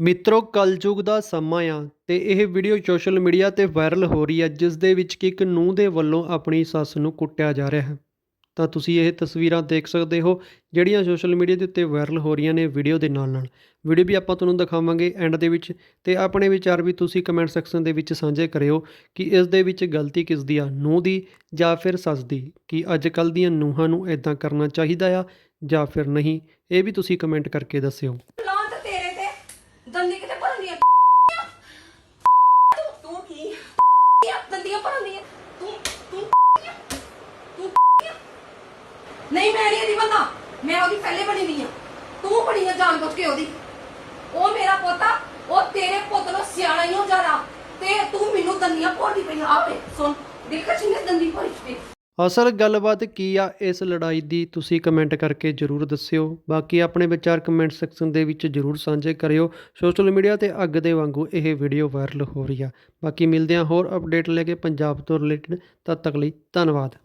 ਮਿੱਤਰੋ ਕਲਯੁਗ ਦਾ ਸਮਾਂ ਆ ਤੇ ਇਹ ਵੀਡੀਓ ਸੋਸ਼ਲ ਮੀਡੀਆ ਤੇ ਵਾਇਰਲ ਹੋ ਰਹੀ ਹੈ ਜਿਸ ਦੇ ਵਿੱਚ ਕਿ ਇੱਕ ਨੂੰਹ ਦੇ ਵੱਲੋਂ ਆਪਣੀ ਸੱਸ ਨੂੰ ਕੁੱਟਿਆ ਜਾ ਰਿਹਾ ਹੈ। ਤਾਂ ਤੁਸੀਂ ਇਹ ਤਸਵੀਰਾਂ ਦੇਖ ਸਕਦੇ ਹੋ, ਜਿਹੜੀਆਂ ਸੋਸ਼ਲ ਮੀਡੀਆ ਦੇ ਉੱਤੇ ਵਾਇਰਲ ਹੋ ਰਹੀਆਂ ਨੇ ਵੀਡੀਓ ਦੇ ਨਾਲ ਨਾਲ। ਵੀਡੀਓ ਵੀ ਆਪਾਂ ਤੁਹਾਨੂੰ ਦਿਖਾਵਾਂਗੇ ਐਂਡ ਦੇ ਵਿੱਚ ਤੇ ਆਪਣੇ ਵਿਚਾਰ ਵੀ ਤੁਸੀਂ ਕਮੈਂਟ ਸੈਕਸ਼ਨ ਦੇ ਵਿੱਚ ਸਾਂਝੇ ਕਰਿਓ ਕਿ ਇਸ ਦੇ ਵਿੱਚ ਗਲਤੀ ਕਿਸ ਦੀ ਆ, ਨੂੰਹ ਦੀ ਜਾਂ ਫਿਰ ਸੱਸ ਦੀ? ਕਿ ਅੱਜ ਕੱਲ੍ਹ ਦੀਆਂ ਨੂੰਹਾਂ ਨੂੰ ਇਦਾਂ ਕਰਨਾ ਚਾਹੀਦਾ ਆ ਜਾਂ ਫਿਰ ਨਹੀਂ? ਇਹ ਵੀ ਤੁਸੀਂ ਕਮੈਂਟ ਕਰਕੇ ਦੱਸਿਓ ਲਾਂਟ ਤੇਰੇ ਤੇ ਦੰਦੀ ਕਿਤੇ ਭਰਨੀ ਆ ਤੂੰ ਤੂੰ ਕੀ ਆ ਦੰਦੀਆਂ ਭਰਨੀ ਆ ਤੂੰ ਤੂੰ ਤੂੰ ਨਹੀਂ, ਮੈਂ ਨਹੀਂ ਇਹਦੀ ਬੰਦਾ ਮੈਂ ਉਹਦੀ ਪਹਿਲੇ ਬਣੀ ਨਹੀਂ ਆ ਤੂੰ ਬਣੀ ਆ ਜਾਣ ਬੁੱਝ ਕੇ ਉਹਦੀ ਉਹ ਮੇਰਾ ਪੋਤਾ ਉਹ ਤੇਰੇ ਪੁੱਤ ਨੂੰ ਸਿਆਣਾ ਹੀ ਹੋ ਜਾਣਾ ਤੇ ਤੂੰ ਮੈਨੂੰ ਦੰਦੀਆਂ ਭੋਰਦੀ ਪਈ ਆਪੇ ਸੁਣ, ਦੇਖ ਜਿੰਨੇ ਦੰਦੀ ਭਰੀ ਤੇ ਅਸਲ ਗੱਲਬਾਤ ਕੀ ਆ ਇਸ ਲੜਾਈ ਦੀ, ਤੁਸੀਂ ਕਮੈਂਟ ਕਰਕੇ ਜਰੂਰ ਦੱਸਿਓ। ਬਾਕੀ ਆਪਣੇ ਵਿਚਾਰ ਕਮੈਂਟ ਸੈਕਸ਼ਨ ਦੇ ਵਿੱਚ ਜਰੂਰ ਸਾਂਝੇ ਕਰਿਓ। ਸੋਸ਼ਲ ਮੀਡੀਆ ਤੇ ਅੱਗ ਦੇ ਵਾਂਗੂ ਇਹ ਵੀਡੀਓ ਵਾਇਰਲ ਹੋ ਰਹੀ ਆ। ਬਾਕੀ ਮਿਲਦੇ ਹਾਂ ਹੋਰ ਅਪਡੇਟ ਲੈ ਕੇ ਪੰਜਾਬ ਤੋਂ ਰਿਲੇਟਡ ਤਦ ਤੱਕ ਲਈ ਧੰਨਵਾਦ।